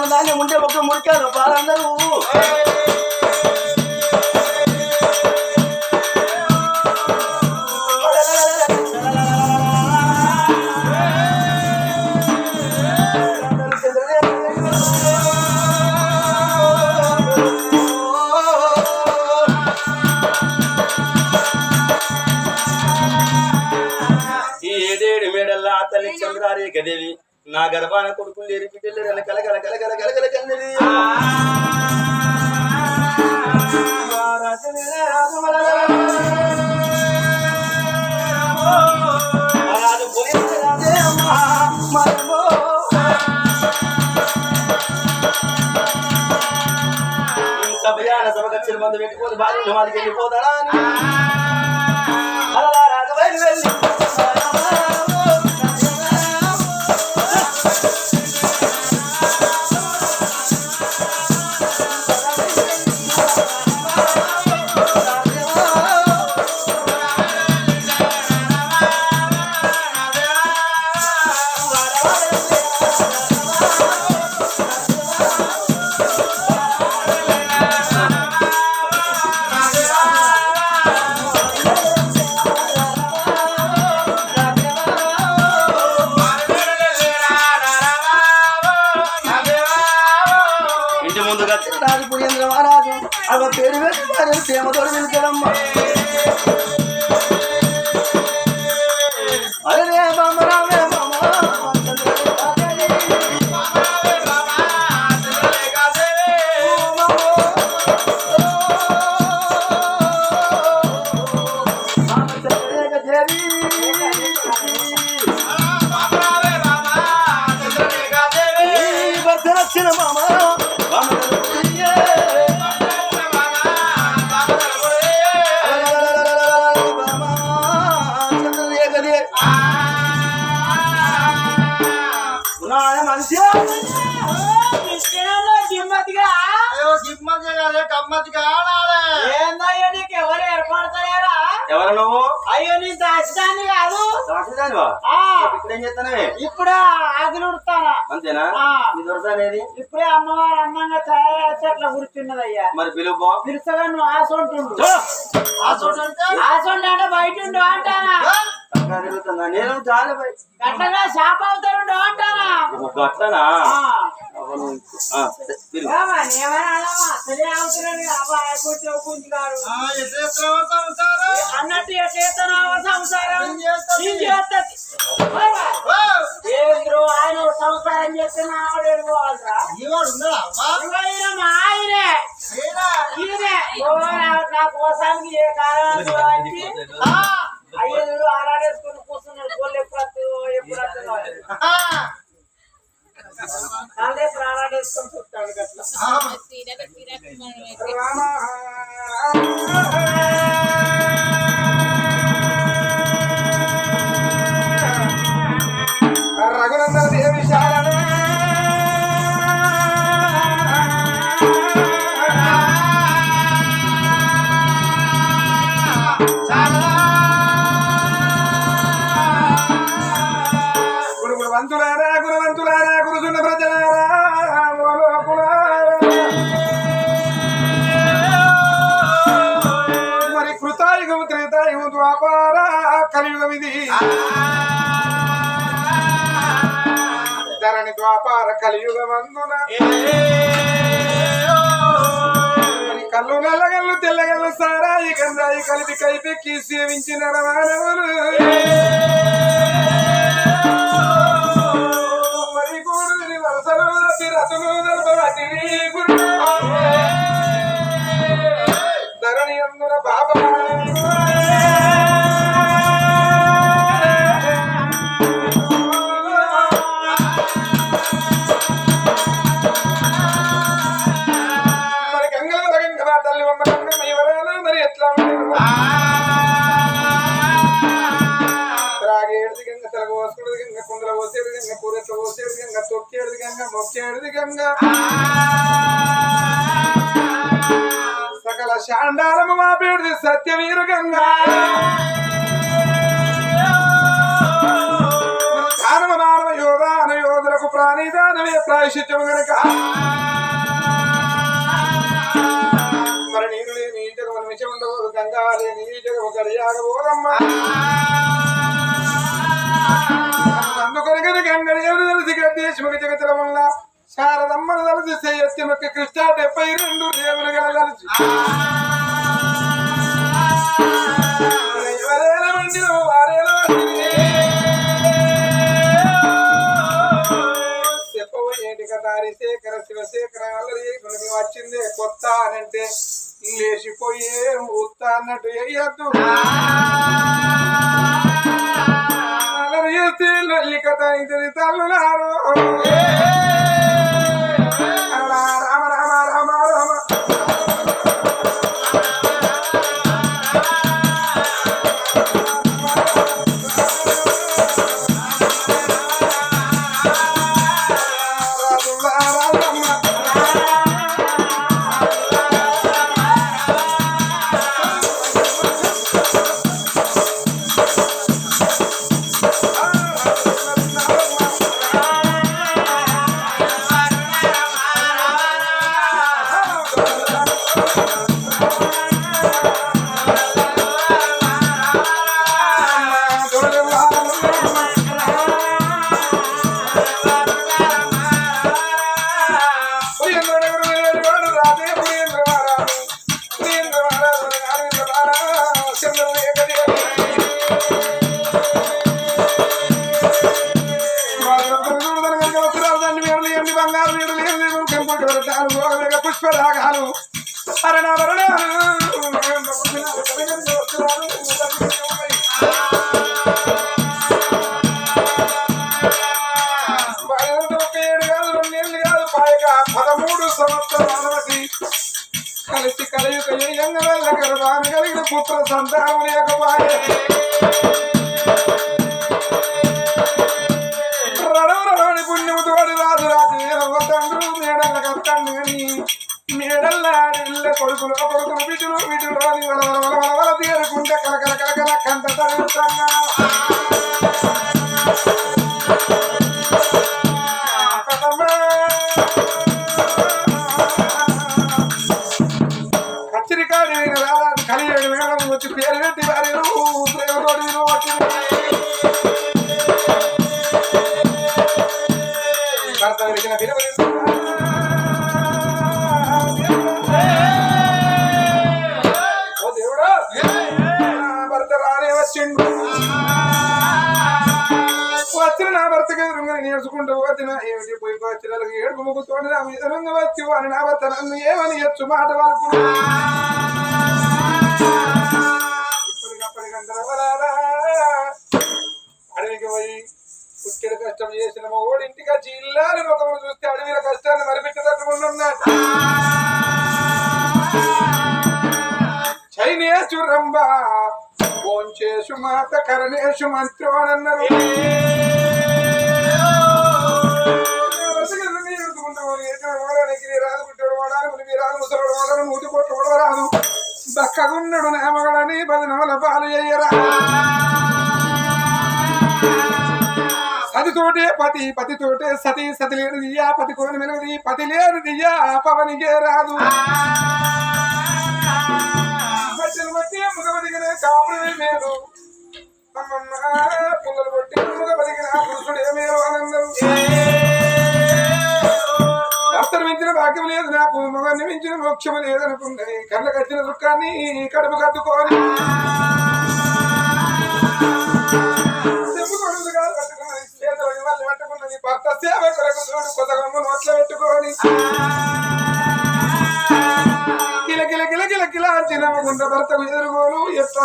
సంపాదన ఉండే ఒక మురికారు వాళ్ళందరూ నా గర్భాన కొడుకులు లేరు బిడ్డలు లేరు కన్నది. రాజు పోలీసు రాజే అమ్మా మరమో. సభయాన సభకచ్చిన మందు పెట్టుకోదు భార్య వారికి వెళ్ళిపోతాడా అని. అలా రాజు బయలు వెళ్ళి ప్రేమతో పిలుచడమ్మా ఎవరు నువ్వు? అయ్యో నీ దాచడాన్ని కాదు. దాచిదానివా ఇప్పుడేం చేస్తానవే ఇప్పుడే ఆకులు ఉడతానా? అంతేనా. నీ దొరస అనేది? ఇప్పుడే అమ్మవారు అందంగా తయారు అట్లా కూర్చున్నదయ్యా మరి పిలుపు పిలుస్తగా నువ్వు? ఆసొంటుండు ఆసొండు అంటే బయట ఉండు అంటానా? నేను చాలా గట్లగా షాప్ అవుతాడు ఎట్లా సంసారం? అన్నట్టు చేస్తున్నావా సంసారం! ఏంద్రో ఆయన సంసారం చేస్తున్నా ఆవిడ పోవాలరా ఈవాడు ఉన్నాడా? అమ్మా? ఇవ్వైనా మా ఆయనే. ఓ నా- కోసానికి ఏ see that. I see that. కలియుగం ఇది ధరణి ద్వాపార కలియుగమందున. కళ్ళు నల్లగల్లు తెల్లగల్లు సారాయి గంధాయి కలిపి కైపెక్కి సేవించిన రవాణవులు మరి గూడుని వరసలు రతులు గురు ధరణి అందున బాబా రాగేడుది గంగ తలకు గంగ కుండల గంగ కూరెట్ల గంగ ఏడిది గంగా. సకల శాండాలము మా పేరుది సత్యవీరు గంగా. దానవ మానవ యోధాన యోధులకు ప్రాణిదానమే ప్రాయశ్చిత్యం గనక. మరి నేను లేని ఈ జగము నిమిషం ఉండబోదు గంగా లేని ఈ గడియాగబోదమ్మా అందుకొనగని ఎవరు తెలిసి గద్దేశముఖ జగతుల వల్ల? శారదమ్మను తలసి చేయత్తిమకి కృష్ణ డెబ్బై రెండు దేవులు గల తలసి. ఎవరేల మండిలో వారేలో శేఖర శివశేఖర అల్లరి వచ్చిందే కొత్త అని అంటే లేచిపోయే ఉత్త అన్నట్టు వేయద్దు చేస్తే లల్లి కథ ఇద్దరి పదమూడు సంవత్సరాల బట్టి కలిసి కలయుక యంగ గర్భాన కలిగిన పుత్ర సంతానం లేకపోయే. రడవరలోని పుణ్యముతోడి రాజు రాజు ఏడవ తండ్రు మేడల కత్తండు అని మేడల్ల ఇళ్ళ కొడుకులు కొడుకులు బిడ్డలు బిడ్డలు వల వల వల వల తీరుకుంటే కలకల కలకల కంట తరుగుతంగా ఎదురుగా నేర్చుకుంటూ వచ్చిన ఏమిటి పోయి వచ్చిన ఏడుపు ముగ్గుతోటి నా మీద రంగ అని నా భర్త నన్ను ఏమని ఎచ్చు మాట వరకు ఇప్పటికప్పటికంతా వరారా. అడవికి పోయి పుట్టిన కష్టం చేసిన మా ఓడి ఇంటికి వచ్చి ఇల్లాలి ముఖం చూస్తే అడవిల కష్టాన్ని మరిపించదట్టుకున్నాడు చైనేశు రంభ భోంచేసు మాత కరణేశు మంత్రోనన్నారు బక్కగున్నడు నేమగడని బదినవల పాలు అయ్యరా సతితోటే పతి పతితోటే సతి సతి లేని దియ్యా పతి కోని మెనది పతి లేని దియ్యా పవనికే రాదు. బట్టి ముగబదిగిన కాపుడే మేలు అమ్మమ్మ పుల్లలు బట్టి ఆనందం భర్తను మించిన భాగ్యం లేదు నాకు మగన్ని మించిన మోక్షం లేదనుకున్నది కళ్ళ కట్టిన దుఃఖాన్ని కడుపు కట్టుకోని. భర్త సేవ కొరకు చూడు కొత్తగమ్మ నోట్లో పెట్టుకొని. కిల కిల కిల కిల కిల చిన్నమ్మకుంట భర్తకు ఎదురుగోలు ఎట్లా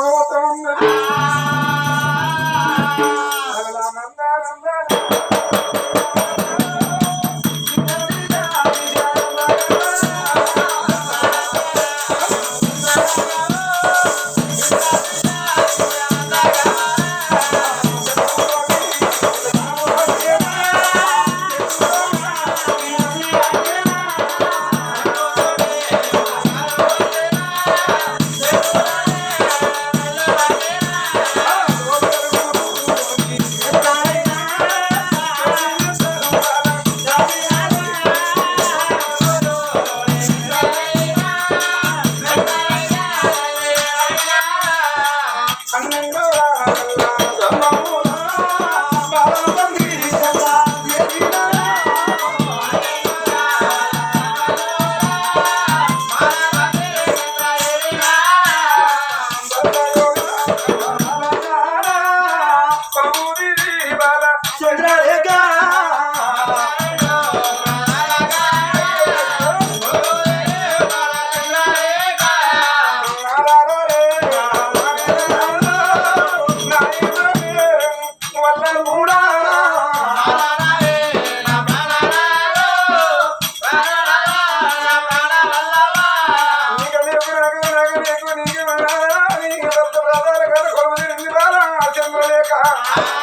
caralho.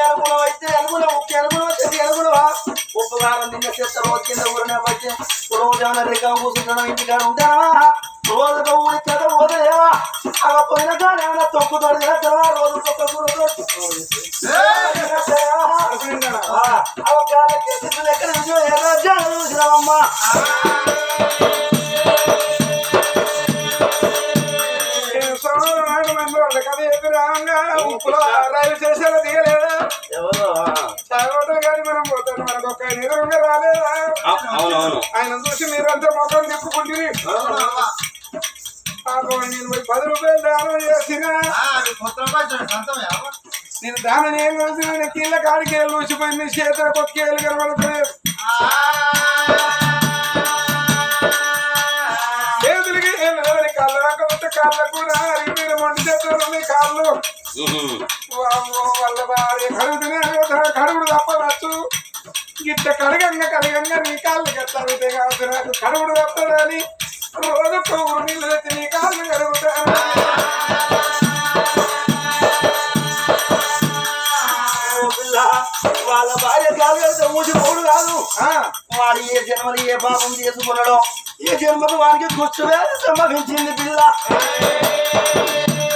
ఇనుము అనుకున్నావు అయితే అనుకున్నావు ఉక్కి అనుకున్నావు చెది అనుకున్నావా ఉప్పు కారం తిన్న చెత్త రోజు కింద ఊరిన బట్టి రోజు ఏమైనా రేఖ కూర్చుంటాను ఇంటికాడ ఉంటావా రోజు ఊరి కథ పోతలేవా అలా పోయిన కాడ ఏమైనా తొక్కుతాడు కదా రోజు తొక్క ఎక్కడ చూసినావమ్మా రైలు స్టేషన్ దిగలేదా కానీ మనం పోతాం. మనకు ఒక్క ఎదురుగా రాలేదా? ఆయన చూసి మీరంతా మొత్తం తిప్పుకుంటుంది పాపం నేను పోయి పది రూపాయలు దానం చేసిన. నేను దానం ఏం నేను కీళ్ళ కాడికి వెళ్ళి ఊసిపోయింది చేతుల కొట్టుకేళ్ళు కనబడుతున్నాయి చేతులకి లేవని కాళ్ళు కాళ్ళకు కూడా అరిగిపోయిన చేతులు ఉన్నాయి కాళ్ళు వాళ్ళ భార్య కడుగుతూనే కడుగుడు తప్పవచ్చు గిట్ట కడగంగా కడగంగా నీ కాళ్ళు కట్టాలితే కావచ్చు నాకు కడుగుడు తప్పదని రోజు కొవ్వురు నీళ్ళు తెచ్చి నీ కాళ్ళు కడుగుతాను వాళ్ళ భార్య కాదు కదా ఊసి పోడు కాదు వాడు ఏ జన్మలు ఏ పాపం చేసుకున్నాడో ఏ జన్మకు వాడికి కూర్చువే సంభవించింది పిల్ల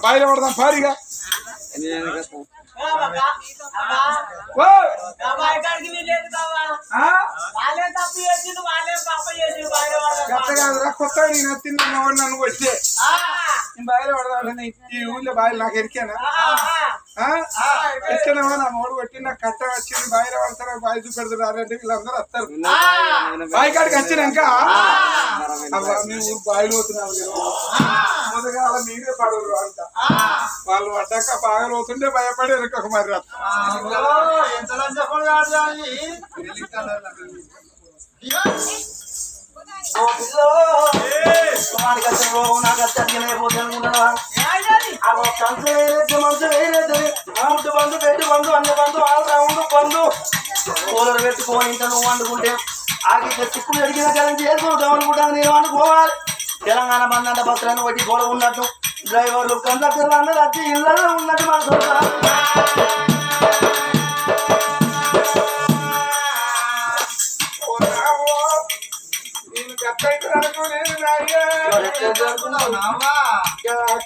బయట పడదాం పారిగా ఓ! అబ్బాయి కాదురా కొత్త నేను తిన్న నన్ను కొట్టే నేను బయలు పడదాడని ఈ ఊళ్ళో బాయిలు నాకు ఎరికేనా ఎక్కడేమో నా మొగడు కొట్టి నాకు కట్ట వచ్చింది బాయిలో పడతారు బాయి చూపెడతారు అంటే వీళ్ళందరూ వస్తారు బాయి కాడికి వచ్చినాక మేము బాయిలు పోతున్నాము. మొదగా మీరే పడరు అంట వాళ్ళు పడ్డాక బాగా పోతుంటే భయపడి వెనక మరి ఎంత అసలు నాకు అగో కంచు వేయలేదు, మంచు వేయలేదు. ముట్టు బంధు, పెట్టు బంధు, అన్ని బంధు, ఆల్ రౌండ్ బంధు. కూలర్ ఇంత నువ్వు వండుకుంటే ఆకి చిక్కులు అడిగిన కలం చేసుకుంటాం అనుకుంటాను నేను అనుకోవాలి తెలంగాణ బంధ అంటే బస్సులను బట్టి గోడ ఉన్నట్టు డ్రైవర్లు కండక్టర్లు అందరూ వచ్చి ఇళ్ళలో ఉన్నట్టు మన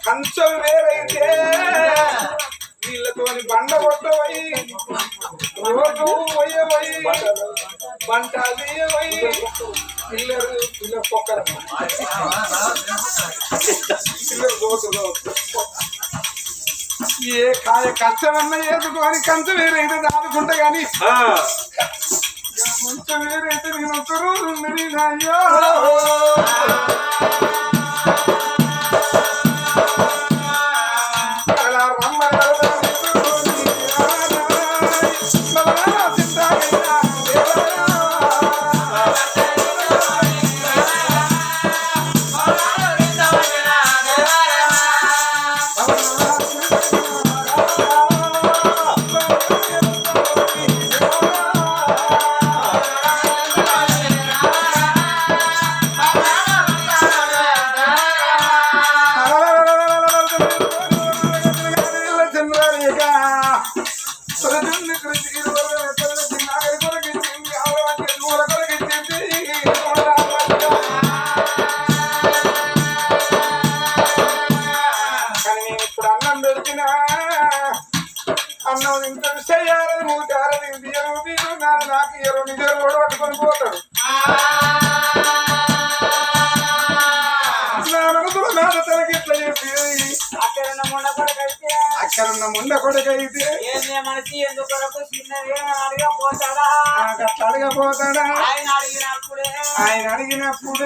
కంచెం వేరైతే వీళ్ళతోని బండ కొట్టబోయి రోజు పోయబోయి బంట తీయబోయి పిల్లలు పిల్ల పొక్కర పిల్లలు పోతులు ఏ కాయ కష్టమన్నా చేసుకొని కంచెం వేరైతే దాదుకుంటా కానీ కొంచెం వేరైతే నేను ఒక రోజు అయ్యో. మనిషి ఎందుకొరకు చిన్నది అని అడిగా పోతాడా? నాకు అట్లా అడగపోతాడా? ఆయన అడిగినప్పుడే. ఆయన అడిగినప్పుడు.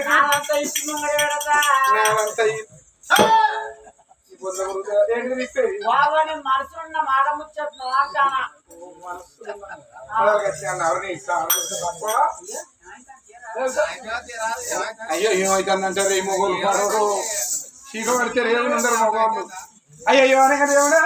పెడతా. ఈ- ఈ మాట ముచ్చట్లు? అయ్యో ఏమైతుందంటే రే మొగోలు పడరు చీక పడితే రేవులు ఉండరు మొగోళ్ళు. అయ్యో అనగా దేవుడా.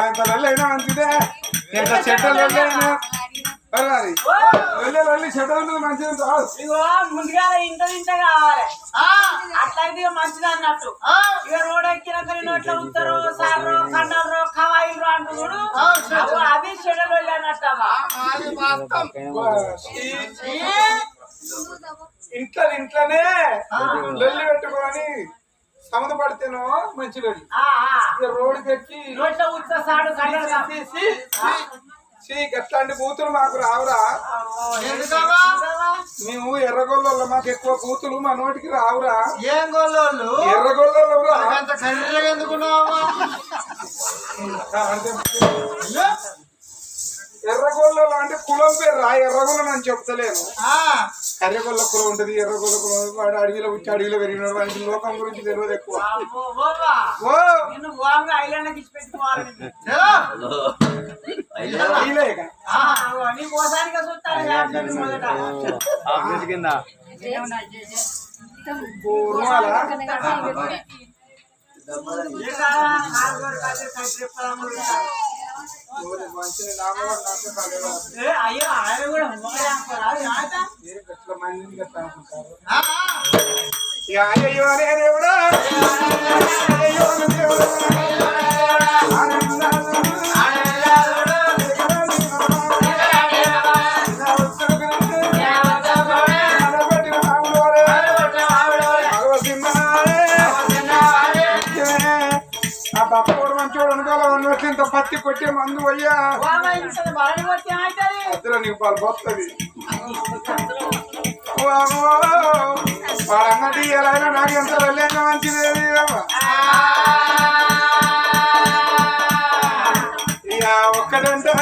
ఎంత లొల్లైనా మంచిదే ఎంత చెట్టలు లొల్లైనా ఓ! లొల్లి లొల్లి మంచిది ఇగో ముందుగా ఇంత ఇంత కావాలి. అట్లయితే ఇక మంచిది అన్నట్టు. ఇక రోడ్ ఎక్కినాక నోట్లో ఉత్తరు సార్లు కండలు కవాయిలు అంటూ చూడు. అగో అది చెడలు వెళ్ళానట్టమ్మా. ఇంట్లో ఇంట్లోనే లొల్లి పెట్టుకొని సముద పడితేనో మంచి లొల్లి ఆ, ఆ. ఇక రోడ్డుకి ఎక్కి నోట్లో ఉత్త సాడు కండలు తీసి చీ గట్లాంటి బూతులు మాకు రావురా. మేము ఎర్రగొల్ల మాకు ఎక్కువ బూతులు మా నోటికి రావురా. ఏం గొల్లోళ్ళు? ఎర్రగొల్ల అంత ఎందుకున్నావా అంటే కులం పేరు రా ఎర్రగొల్ల అని చెప్తలేను. కర్రెగొల్ల కులం ఉంటది ఎర్రగొల్ల కులం వాడు అడవిలో పుట్టి అడవిలో పెరిగినాడు. వాడికి లోకం గురించి తెలియదు ఎక్కువ. కాదు, అయ్యో ఆయన కూడా మందిని అయ్యయ్యో అనే దేవుడా. దేవుడా. పత్తి కొట్టే మందు అయ్యా. నీకు పాలు పోతుంది వాడన్నది ఎలా నాకు ఎంత వెళ్ళైనా మంచిది ఇక ఒక్కడంటే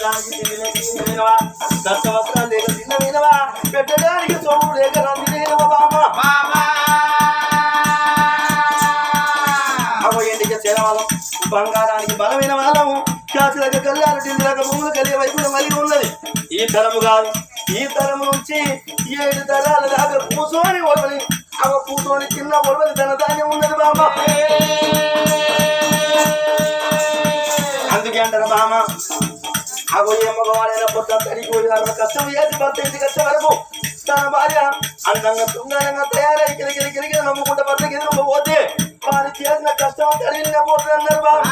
తినలేవా? దశవస్త్రాలు లేక తినలేవా? పెట్టడానికి సోము లేక రందిలేవా బామ? అవ్వ ఎండిక చేరవాళ్ళం బంగారానికి బలమైన వాళ్ళము కాసులకు కళ్యాణ ఢిల్లీలకు భూములు కలిగే వైపున మళ్ళీ ఉన్నది ఈ తరము కాదు ఈ తరము నుంచి ఏడు తరాల దాకా కూర్చొని ఒడవని అవ కూర్చొని చిన్న ఒడవని తన ధాన్యం ఉన్నది బామ అందుకే అంటారు బామ అగో ఏ మగవాడైనా పొద్దు తడికి పోయి వాళ్ళ కష్టం చేసి భర్త ఇంటికి వరకు తన భార్య అందంగా సుందరంగా తయారై కిలికిలి కిలికిలి నమ్ముకుంటే భర్తకి ఎదురు పోతే వారి చేసిన కష్టం తరిగిన పోతుంది అన్నారు బాబు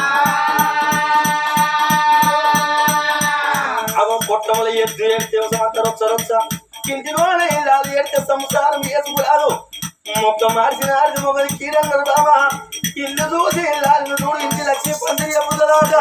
అగో మొట్టమొదటి ఎద్దు ఎడితే రొచ్చ రొచ్చ ఇంటిలోనే రాదు ఎడితే సంసారం వేసుకురాదు మొక్క మార్చిన ఆడిది మొగలు కీరన్నారు బాబా ఇల్లు చూసి లాలిని చూడు ఇంటి లక్ష్మీ పందిరి చెప్పుదలాట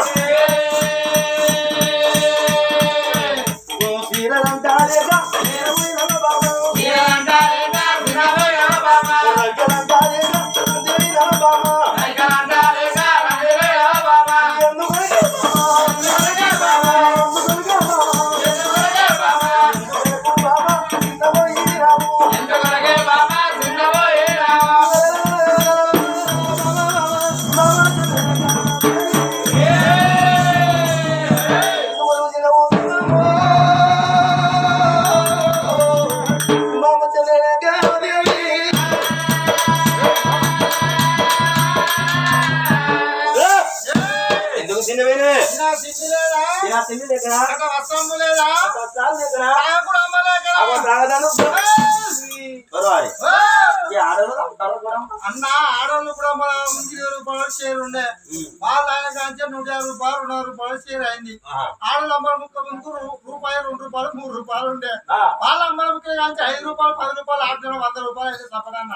నా సిద్ధి లేదా ఇలా తిండి దగ్గర. నాకు వస్త్రము లేదా? చాలు దగ్గర. నాకు అమ్మలేక అవ తాగదాను బరవారి ఈ ఆడవాళ్ళు అంటారు కూడా అన్న ఆడవాళ్ళు కూడా మన ఇరవై రూపాయలు షేర్ ఉండే. వాళ్ళ ఆయన కంటే నూట యాభై రూపాయలు రెండు రూపాయలు షేర్ అయింది. ఆడవాళ్ళు అమ్మల ముక్క ముందుకు రూ- రూపాయి రెండు రూపాయలు మూడు రూపాయలు ఉండే. వాళ్ళ అమ్మల ముక్క ఐదు రూపాయలు పది రూపాయలు ఆరు వంద రూపాయలు అయితే తప్పదన్న.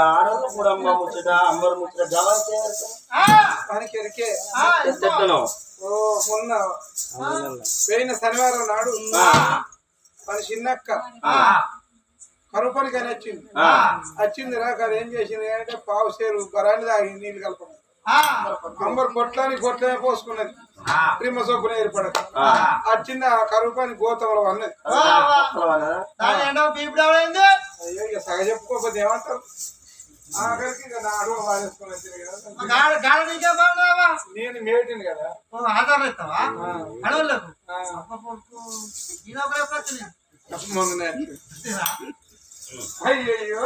ఆడవాళ్ళు కూడా అమ్మ ముచ్చట అమ్మరు ముచ్చట జవాబు చేయాలి ఆ? పనికి ఎరికే ఆ, ఇదిగో. చెప్తాను ఓ మొన్న. పోయిన శనివారం నాడు మన చిన్నక్క. కరుపనికి అని వచ్చింది. ఆ. వచ్చింది రాక అది ఏం చేసింది అంటే పావు సేరు బరాన్ని తాగి నీళ్ళు కలపడం. ఆ. అంబర్ పొట్లాని పొట్లనే పోసుకున్నది. ప్రిమ సొప్పున ఏర్పడదు. ఆ. వచ్చింది ఆ కరుపాని గోతంలో అన్నది. అయ్యో ఇక సగ చెప్పుకోకపోతే ఏమంటారు ఆఖరికి ఇక నా అడుగు వాడేసుకుని వచ్చింది కదా. గాడ గాడ నీకే బాగున్నావా నేను మేటిని కదా. ఓ ఆధార్ ఇస్తావా? అడవులకు ఈయన ప్రశ్న. అయ్యయ్యో!